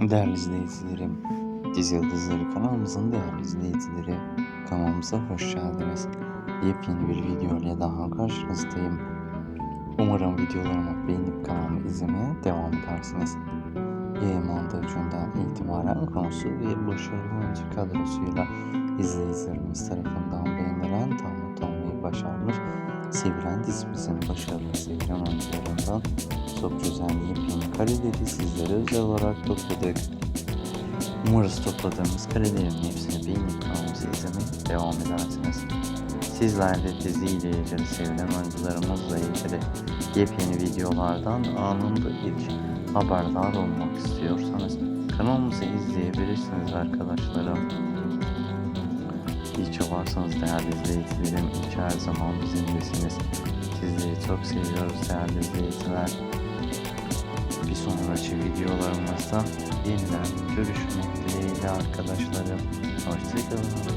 Değerli izleyicilerim, Dizi Yıldızları kanalımızın değerli izleyicileri, kanalımıza hoş geldiniz. Yepyeni bir video ile daha karşınızdayım. Umarım videolarımı beğenip kanalımı izlemeye devam edersiniz. Yayınlandığı günden itibaren konusu ve başarılı oyuncu kadrosuyla izleyicilerimiz tarafından beğenilen tam olmayı başarmış. Sevilen dizimizin başarılı sevilen oyuncularından çok güzel yepyeni kareleri sizlere özel olarak topladık. Umarız topladığımız karelerin hepsini beğenip kanalımızı izlemeye devam edersiniz. Sizler de diziyle ilgili sevilen oyuncularımızla ilgili yepyeni videolardan anında ilk haberdar olmak istiyorsanız kanalımızı izleyebilirsiniz arkadaşlarım. İyi ki değerli izleyicilerim. İyi her zaman bizimlesiniz. Sizleri çok seviyoruz değerli izleyiciler. Sonraki videolarımızda yeniden görüşmek dileğiyle arkadaşlarım. Hoşçakalın.